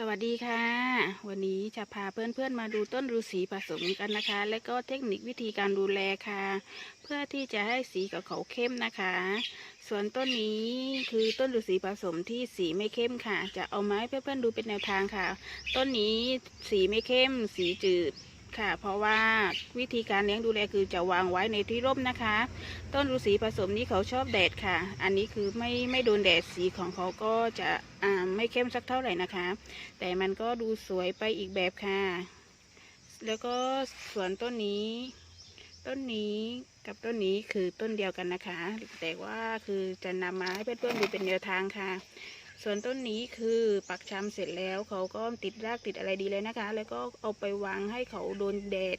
สวัสดีค่ะ วันนี้จะพาเพื่อนๆมาดูต้นฤาษีผสมกันนะคะ และก็เทคนิควิธีการดูแลค่ะ เพื่อที่จะให้สีกับเขาเข้มนะคะ ส่วนต้นนี้คือต้นฤาษีผสมที่สีไม่เข้มค่ะ จะเอาไม้เพื่อนๆดูเป็นแนวทางค่ะ ต้นนี้สีไม่เข้ม สีจืด ค่ะ เพราะว่าวิธีการเลี้ยงดูแลคือจะวางไว้ในที่ร่มนะคะ ต้นฤาษีผสมนี้เขาชอบแดดค่ะ อันนี้คือไม่ไม่โดนแดดสีของเขาก็จะอ่าไม่เข้มสักเท่าไหร่นะคะ แต่มันก็ดูสวยไปอีกแบบค่ะ แล้วก็ส่วนต้นนี้ ต้นนี้กับต้นนี้คือต้นเดียวกันนะคะ แต่ว่าคือจะนำมาให้เพื่อนๆดูเป็นแนวทางค่ะ ส่วนต้นนี้คือปักชำเสร็จแล้วเขาก็ติดรากติดอะไรดีเลยนะคะ แล้วก็เอาไปวางให้เขาโดนแดด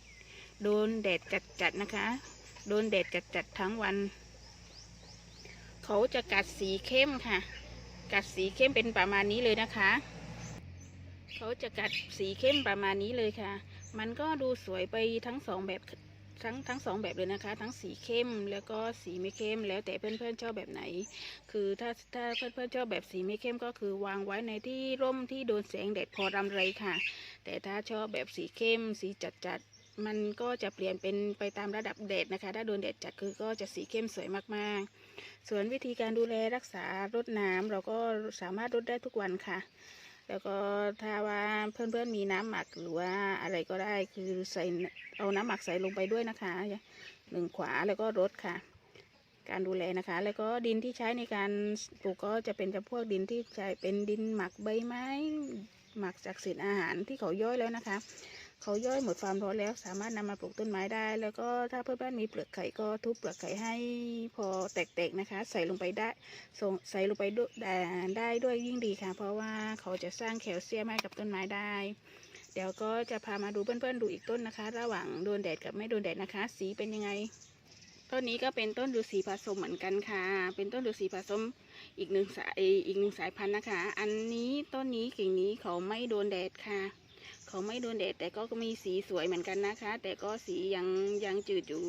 โดนแดดจัดๆนะคะ โดนแดดจัดๆทั้งวัน เขาจะกัดสีเข้มค่ะ กัดสีเข้มเป็นประมาณนี้เลยนะคะ เขาจะกัดสีเข้มประมาณนี้เลยค่ะ มันก็ดูสวยไปทั้งสองแบบ ทั้งทั้งสองแบบเลยนะคะ ทั้งสีเข้มแล้วก็สีไม่เข้ม แล้วแต่เพื่อนๆชอบแบบไหน คือถ้าถ้าเพื่อนๆชอบแบบสีไม่เข้มก็คือวางไว้ในที่ร่มที่โดนแสงแดดพอรำไรค่ะ แต่ถ้าชอบแบบสีเข้ม สีจัดๆมันก็จะเปลี่ยนเป็นไปตามระดับแดดนะคะ ถ้าโดนแดดจัดคือก็จะสีเข้มสวยมากๆ ส่วนวิธีการดูแลรักษารดน้ำเราก็สามารถรดได้ทุกวันค่ะ แล้วก็ถ้าว่าเพื่อนๆมีน้ำหมักหรือว่าอะไรก็ได้คือใส่เอาน้ำหมักใส่ลงไปด้วยนะคะหนึ่งขวาแล้วก็รดค่ะ การดูแลนะคะ แล้วก็ดินที่ใช้ในการปลูกก็จะเป็นจำพวกดินที่ใช้เป็นดินหมักใบไม้ หมักจากเศษอาหารที่เขาย่อยแล้วนะคะ เขาย่อยหมดความร้อนแล้ว สามารถนำมาปลูกต้นไม้ได้ แล้วก็ถ้าเพื่อนๆมีเปลือกไข่ก็ทุบเปลือกไข่ให้พอแตกๆนะคะ ใส่ลงไปได้ส่งใส่ลงไปด้ได้ได้ด้วยยิ่งดีค่ะ เพราะว่าเขาจะสร้างแคลเซียมให้กับต้นไม้ได้ เดี๋ยวก็จะพามาดูเพื่อนๆดูอีกต้นนะคะ ระหว่างโดนแดดกับไม่โดนแดดนะคะ สีเป็นยังไงต้นนี้ก็เป็นต้นฤาษีผสมเหมือนกันค่ะ เป็นต้นฤาษีผสมอีกหนึ่งสายอีกหนึ่งสายพันธุ์นะคะ อันนี้ต้นนี้กิ่งนี้เขาไม่โดนแดดค่ะ เขาไม่โดนแดดแต่ก็มีสีสวยเหมือนกันนะคะ แต่ก็สียังยังจืดอยู่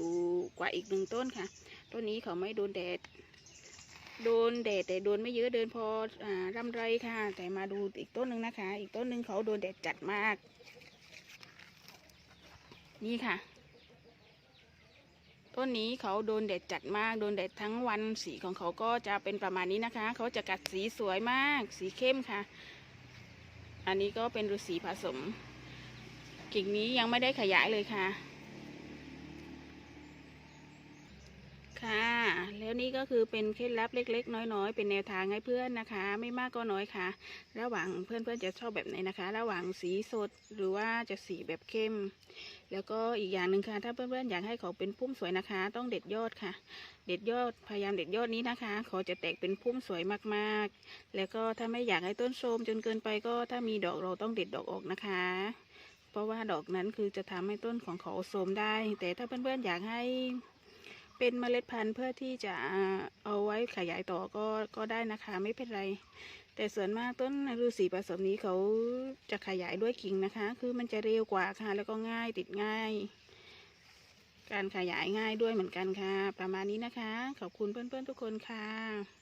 กว่าอีกหนึ่งต้นค่ะ ต้นนี้เขาไม่โดนแดด โดนแดดแต่โดนไม่เยอะเดินพออ่าร่ำไรค่ะ แต่มาดูอีกต้นหนึ่งนะคะ อีกต้นหนึ่งเขาโดนแดดจัดมาก นี่ค่ะ ต้นนี้เขาโดนแดดจัดมาก โดนแดดทั้งวันสีของเขาก็จะเป็นประมาณนี้นะคะ เขาจะกัดสีสวยมาก สีเข้มค่ะ อันนี้ก็เป็นฤาษีผสม กิ่งนี้ยังไม่ได้ขยายเลยค่ะ ค่ะ แล้วนี่ก็คือเป็นเคล็ดลับเล็ก ๆ น้อย ๆ เป็นแนวทางให้เพื่อนนะคะ ไม่มากก็น้อยค่ะ ระหว่างเพื่อนๆจะชอบแบบไหนนะคะ ระหว่างสีสดหรือว่าจะสีแบบเข้ม แล้วก็อีกอย่างหนึ่งค่ะ ถ้าเพื่อนๆอยากให้เขาเป็นพุ่มสวยนะคะ ต้องเด็ดยอดค่ะ เด็ดยอดพยายามเด็ดยอดนี้นะคะ เขาจะแตกเป็นพุ่มสวยมากๆ แล้วก็ถ้าไม่อยากให้ต้นโทมจนเกินไปก็ถ้ามีดอกเราต้องเด็ดดอกออกนะคะเพราะว่าดอกนั้นคือจะทำให้ต้นของเขาโทมได้ แต่ถ้าเพื่อนๆอยากให้ เป็นเมล็ดพันธุ์เพื่อที่จะเอาไว้ขยายต่อก็ก็ได้นะคะไม่เป็นไร แต่ส่วนมากต้นฤาษีผสมนี้เขาจะขยายด้วยกิ่งนะคะ คือมันจะเร็วกว่าค่ะ แล้วก็ง่ายติดง่าย การขยายง่ายด้วยเหมือนกันค่ะ ประมาณนี้นะคะ ขอบคุณเพื่อนๆทุกคนค่ะ